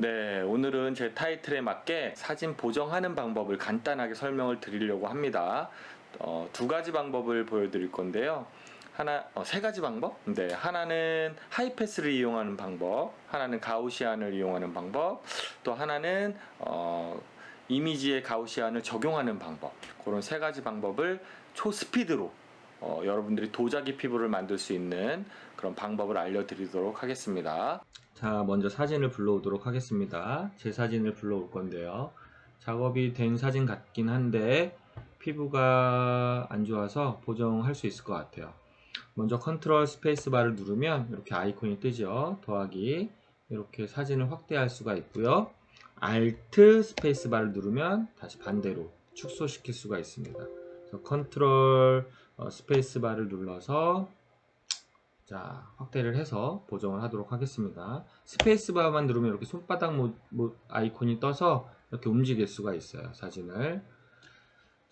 네, 오늘은 제 타이틀에 맞게 사진 보정하는 방법을 간단하게 설명을 드리려고 합니다. 어, 두 가지 방법을 보여드릴 건데요. 하나, 어, 세 가지 방법? 네, 하나는 하이패스를 이용하는 방법, 하나는 가우시안을 이용하는 방법, 또 하나는 어, 이미지에 가우시안을 적용하는 방법. 그런 세 가지 방법을 초스피드로 어, 여러분들이 도자기 피부를 만들 수 있는 그런 방법을 알려드리도록 하겠습니다. 자, 먼저 사진을 불러오도록 하겠습니다. 제 사진을 불러올 건데요. 작업이 된 사진 같긴 한데 피부가 안 좋아서 보정할 수 있을 것 같아요. 먼저 컨트롤 스페이스 바를 누르면 이렇게 아이콘이 뜨죠. 더하기 이렇게 사진을 확대할 수가 있고요. Alt 스페이스 바를 누르면 다시 반대로 축소시킬 수가 있습니다. 컨트롤 어, 스페이스 바를 눌러서 자 확대를 해서 보정을 하도록 하겠습니다. 스페이스 바만 누르면 이렇게 손바닥 모, 모- 아이콘이 떠서 이렇게 움직일 수가 있어요. 사진을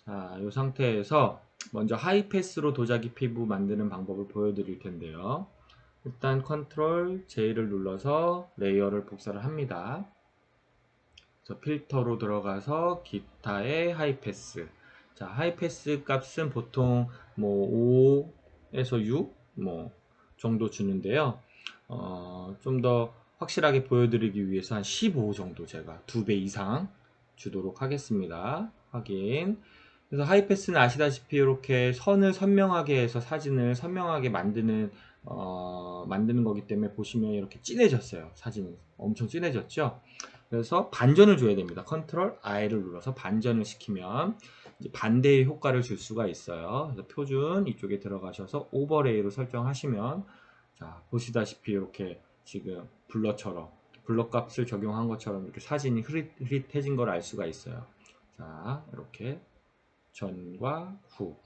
자, 이 상태에서 먼저 하이패스로 도자기 피부 만드는 방법을 보여드릴 텐데요. 일단 컨트롤 J를 눌러서 레이어를 복사를 합니다. 필터로 들어가서 기타의 하이패스. 자, 하이패스 값은 보통 뭐 5에서 6 뭐 정도 주는데요. 어, 좀 더 확실하게 보여드리기 위해서 한 15 정도 제가 두 배 이상 주도록 하겠습니다. 확인. 그래서 하이패스는 아시다시피 이렇게 선을 선명하게 해서 사진을 선명하게 만드는 어, 만드는 거기 때문에 보시면 이렇게 진해졌어요. 사진이 엄청 진해졌죠. 그래서 반전을 줘야 됩니다. 컨트롤 I를 눌러서 반전을 시키면 반대의 효과를 줄 수가 있어요. 그래서 표준 이쪽에 들어가셔서 오버레이로 설정하시면 자 보시다시피 이렇게 지금 블러처럼 블러 값을 적용한 것처럼 이렇게 사진이 흐릿, 흐릿해진 걸 알 수가 있어요. 자 이렇게 전과 후.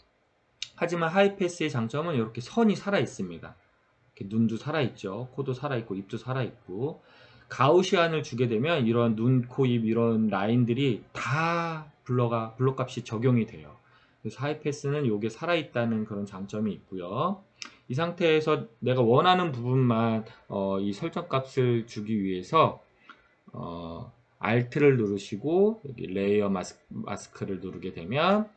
하지만 하이패스의 장점은 이렇게 선이 살아 있습니다. 눈도 살아 있죠. 코도 살아 있고 입도 살아 있고 가우시안을 주게 되면 이런 눈, 코, 입 이런 라인들이 다 블러가 블러 값이 적용이 돼요. 그래서 하이패스는 이게 살아 있다는 그런 장점이 있고요. 이 상태에서 내가 원하는 부분만 어, 이 설정 값을 주기 위해서 어, Alt를 누르시고 여기 레이어 마스, 마스크를 누르게 되면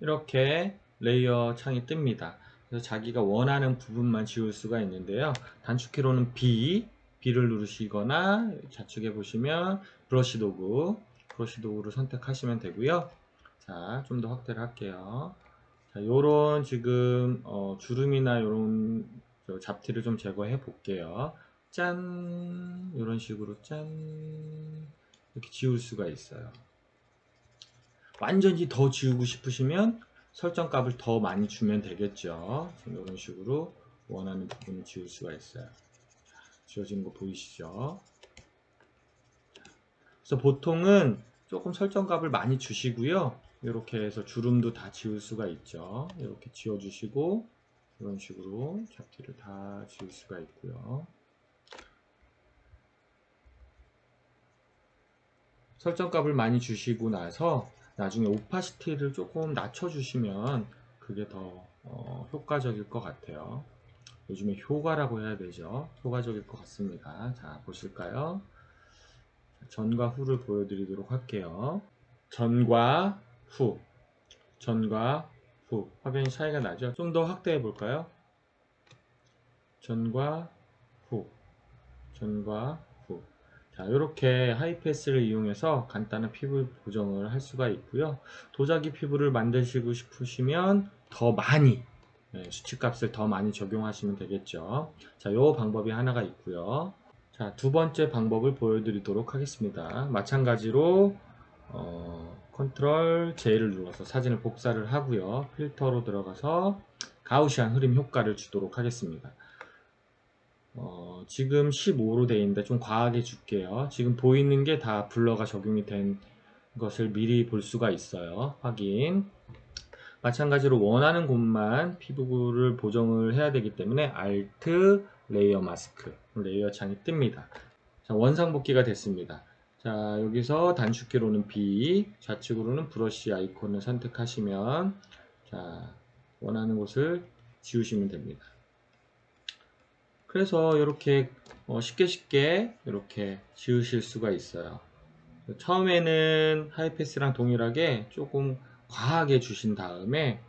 이렇게 레이어 창이 뜹니다. 그래서 자기가 원하는 부분만 지울 수가 있는데요. 단축키로는 B, B를 누르시거나 좌측에 보시면 브러쉬 도구, 브러쉬 도구를 선택하시면 되고요. 자, 좀 더 확대를 할게요. 자, 요런 지금 어, 주름이나 요런 저 잡티를 좀 제거해 볼게요. 짠! 이런 식으로 짠! 이렇게 지울 수가 있어요. 완전히 더 지우고 싶으시면 설정 값을 더 많이 주면 되겠죠. 이런 식으로 원하는 부분을 지울 수가 있어요. 자, 지워지는 거 보이시죠? 그래서 보통은 조금 설정 값을 많이 주시고요. 이렇게 해서 주름도 다 지울 수가 있죠. 이렇게 지워주시고 이런 식으로 잡티를 다 지울 수가 있고요. 설정 값을 많이 주시고 나서 나중에 오파시티를 조금 낮춰주시면 그게 더 어, 효과적일 것 같아요. 요즘에 효과라고 해야 되죠. 효과적일 것 같습니다. 자, 보실까요? 전과 후를 보여드리도록 할게요. 전과 후. 전과 후. 확연히 차이가 나죠? 좀 더 확대해 볼까요? 전과 후. 전과 후. 자, 이렇게 하이패스를 이용해서 간단한 피부 보정을 할 수가 있고요. 도자기 피부를 만드시고 싶으시면 더 많이 네, 수치값을 더 많이 적용하시면 되겠죠. 자, 요 방법이 하나가 있고요. 자, 두 번째 방법을 보여드리도록 하겠습니다. 마찬가지로 어, 컨트롤 J를 눌러서 사진을 복사를 하고요. 필터로 들어가서 가우시안 흐림 효과를 주도록 하겠습니다. 어, 지금 15로 되어 있는데 좀 과하게 줄게요. 지금 보이는 게 다 블러가 적용이 된 것을 미리 볼 수가 있어요. 확인. 마찬가지로 원하는 곳만 피부를 보정을 해야 되기 때문에 Alt 레이어 마스크 레이어 창이 뜹니다. 자, 원상 복귀가 됐습니다. 자, 여기서 단축키로는 B, 좌측으로는 브러쉬 아이콘을 선택하시면 자, 원하는 곳을 지우시면 됩니다. 그래서 이렇게 어, 쉽게 쉽게 이렇게 지우실 수가 있어요. 처음에는 하이패스랑 동일하게 조금 과하게 주신 다음에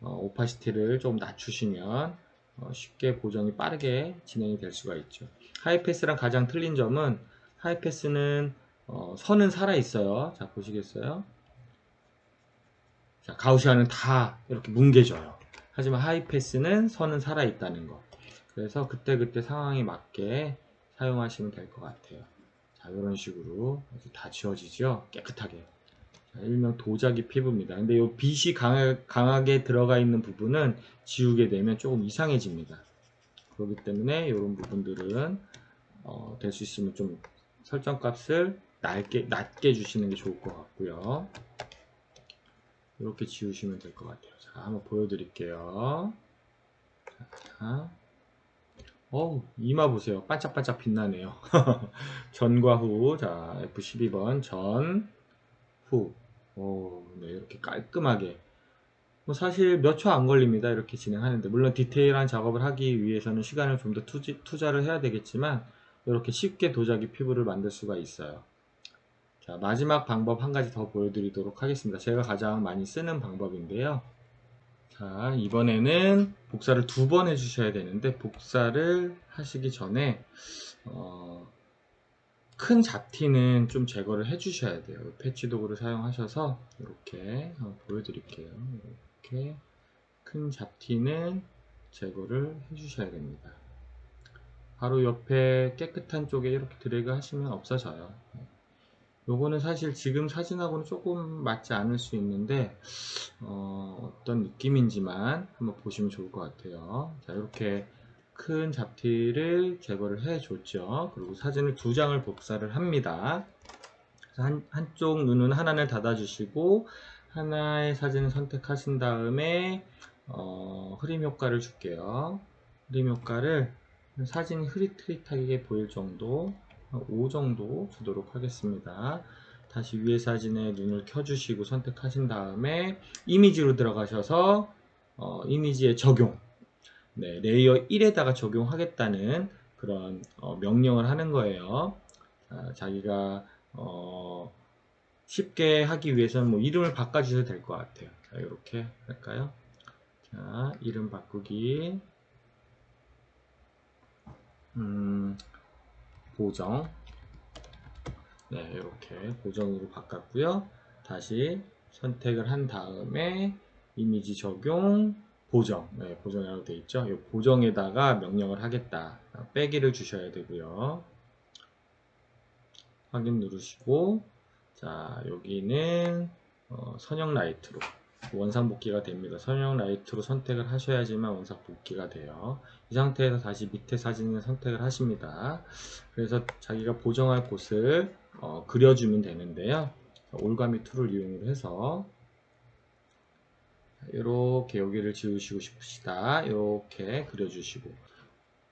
어, 오파시티를 좀 낮추시면 어, 쉽게 보정이 빠르게 진행이 될 수가 있죠. 하이패스랑 가장 틀린 점은 하이패스는 어, 선은 살아 있어요. 자 보시겠어요? 자 가우시아는 다 이렇게 뭉개져요. 하지만 하이패스는 선은 살아 있다는 거. 그래서 그때그때 상황에 맞게 사용하시면 될 것 같아요. 자 이런 식으로 다 지워지죠. 깨끗하게. 자, 일명 도자기 피부입니다. 근데 이 빛이 강하, 강하 게 들어가 있는 부분은 지우게 되면 조금 이상해집니다. 그렇기 때문에 이런 부분들은 어, 될 수 있으면 좀 설정 값을 낮게, 낮게 주시는 게 좋을 것 같고요. 이렇게 지우시면 될 것 같아요. 자, 한번 보여드릴게요. 자, 어우, 이마 보세요. 반짝반짝 빛나네요. 전과 후. 자, F12번. 전, 후. 오, 네, 이렇게 깔끔하게. 뭐 사실 몇 초 안 걸립니다. 이렇게 진행하는데. 물론 디테일한 작업을 하기 위해서는 시간을 좀 더 투자를 해야 되겠지만, 이렇게 쉽게 도자기 피부를 만들 수가 있어요. 자, 마지막 방법 한 가지 더 보여드리도록 하겠습니다. 제가 가장 많이 쓰는 방법인데요. 자, 이번에는 복사를 두 번 해주셔야 되는데, 복사를 하시기 전에, 어, 큰 잡티는 좀 제거를 해 주셔야 돼요. 패치 도구를 사용하셔서, 이렇게 한번 보여드릴게요. 이렇게 큰 잡티는 제거를 해 주셔야 됩니다. 바로 옆에 깨끗한 쪽에 이렇게 드래그 하시면 없어져요. 요거는 사실 지금 사진하고는 조금 맞지 않을 수 있는데 어, 떤 느낌인지만 한번 보시면 좋을 것 같아요 자 이렇게 큰 잡티를 제거를 해 줬죠. 그리고 사진을 두 장을 복사를 합니다. 한, 한쪽 눈은 하나를 닫아 주시고 하나의 사진을 선택하신 다음에 어, 흐림 효과를 줄게요. 흐림 효과를 사진이 흐릿흐릿하게 보일 정도 5 정도 주도록 하겠습니다. 다시 위에 사진에 눈을 켜주시고 선택하신 다음에 이미지로 들어가셔서 어, 이미지에 적용 네, 레이어 1에다가 적용하겠다는 그런 어, 명령을 하는 거예요. 아, 자기가 어, 쉽게 하기 위해서는 뭐 이름을 바꿔주셔도 될 것 같아요. 자, 이렇게 할까요? 자, 이름 바꾸기. 음, 보정 네 이렇게 보정으로 바꿨고요 다시 선택을 한 다음에 이미지 적용 보정 네, 보정이라고 되어 있죠 이 보정에다가 명령을 하겠다 빼기를 주셔야 되고요 확인 누르시고 자 여기는 어, 선형 라이트로 원상 복귀가 됩니다. 선형 라이트로 선택을 하셔야지만 원상 복귀가 돼요. 이 상태에서 다시 밑에 사진을 선택을 하십니다. 그래서 자기가 보정할 곳을 어, 그려주면 되는데요. 올가미 툴을 이용을 해서 이렇게 여기를 지우시고 싶으시다. 이렇게 그려주시고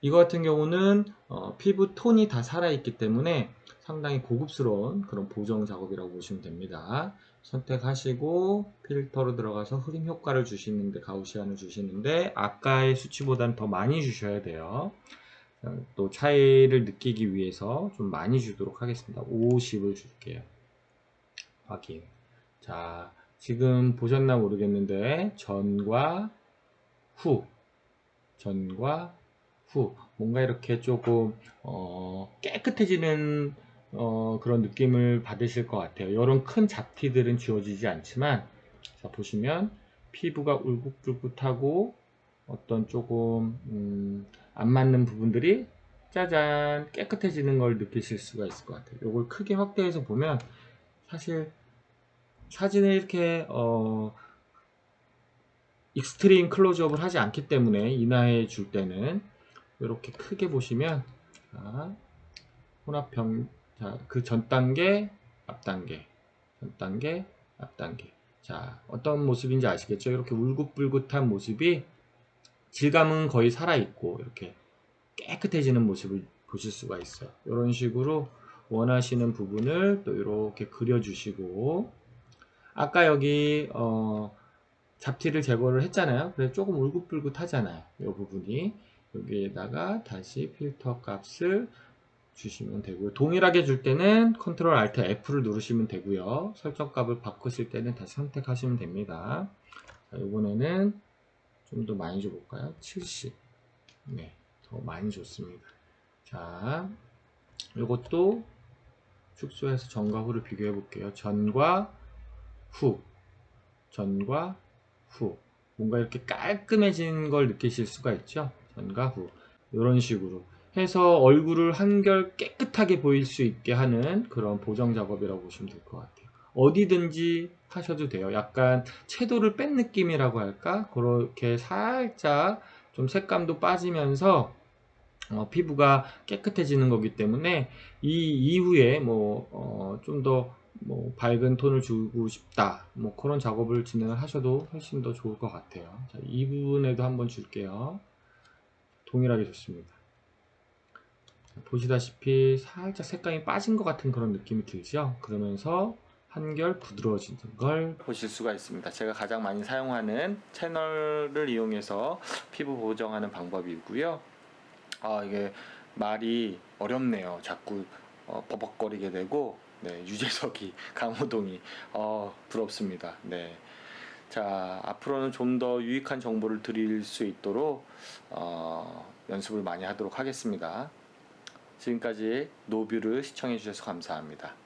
이거 같은 경우는 어, 피부 톤이 다 살아있기 때문에 상당히 고급스러운 그런 보정 작업이라고 보시면 됩니다. 선택하시고 필터로 들어가서 흐림 효과를 주시는데 가우시안을 주시는데 아까의 수치보다는 더 많이 주셔야 돼요. 또 차이를 느끼기 위해서 좀 많이 주도록 하겠습니다. 50을 줄게요. 확인. 자, 지금 보셨나 모르겠는데 전과 후 전과 후 뭔가 이렇게 조금 어, 깨끗해지는 어, 그런 느낌을 받으실 것 같아요. 이런 큰 잡티들은 지워지지 않지만 자 보시면 피부가 울긋불긋하고 어떤 조금 음, 안 맞는 부분들이 짜잔 깨끗해지는 걸 느끼실 수가 있을 것 같아요. 이걸 크게 확대해서 보면 사실 사진을 이렇게 어, 익스트림 클로즈업을 하지 않기 때문에 인화해 줄 때는 이렇게 크게 보시면 자, 혼합형 자, 그전 단계, 앞 단계, 전 단계, 앞 단계. 자, 어떤 모습인지 아시겠죠? 이렇게 울긋불긋한 모습이 질감은 거의 살아 있고 이렇게 깨끗해지는 모습을 보실 수가 있어요. 이런 식으로 원하시는 부분을 또 이렇게 그려주시고 아까 여기 어, 잡티를 제거를 했잖아요. 그래서 조금 울긋불긋하잖아요. 이 부분이 여기에다가 다시 필터 값을 주시면 되고요. 동일하게 줄 때는 컨트롤 알트 F를 누르시면 되고요. 설정 값을 바꾸실 때는 다시 선택하시면 됩니다. 자, 이번에는 좀 더 많이 줘볼까요? 70. 네, 더 많이 줬습니다. 자, 이것도 축소해서 전과 후를 비교해 볼게요. 전과 후, 전과 후. 뭔가 이렇게 깔끔해진 걸 느끼실 수가 있죠. 전과 후. 이런 식으로 해서 얼굴을 한결 깨끗하게 보일 수 있게 하는 그런 보정 작업이라고 보시면 될 것 같아요. 어디든지 하셔도 돼요. 약간 채도를 뺀 느낌이라고 할까? 그렇게 살짝 좀 색감도 빠지면서 어, 피부가 깨끗해지는 거기 때문에 이 이후에 뭐 좀더 뭐 밝은 톤을 주고 싶다 뭐 그런 작업을 진행을 하셔도 훨씬 더 좋을 것 같아요. 자, 이 부분에도 한번 줄게요. 동일하게 좋습니다. 자, 보시다시피 살짝 색감이 빠진 것 같은 그런 느낌이 들죠. 그러면서 한결 부드러워지는 걸 보실 수가 있습니다. 제가 가장 많이 사용하는 채널을 이용해서 피부 보정하는 방법이고요. 아 이게 말이 어렵네요. 자꾸 어, 버벅거리게 되고 네, 유재석이 강호동이 어, 부럽습니다. 네. 자 앞으로는 좀 더 유익한 정보를 드릴 수 있도록 어, 연습을 많이 하도록 하겠습니다. 지금까지 노뷰를 시청해 주셔서 감사합니다.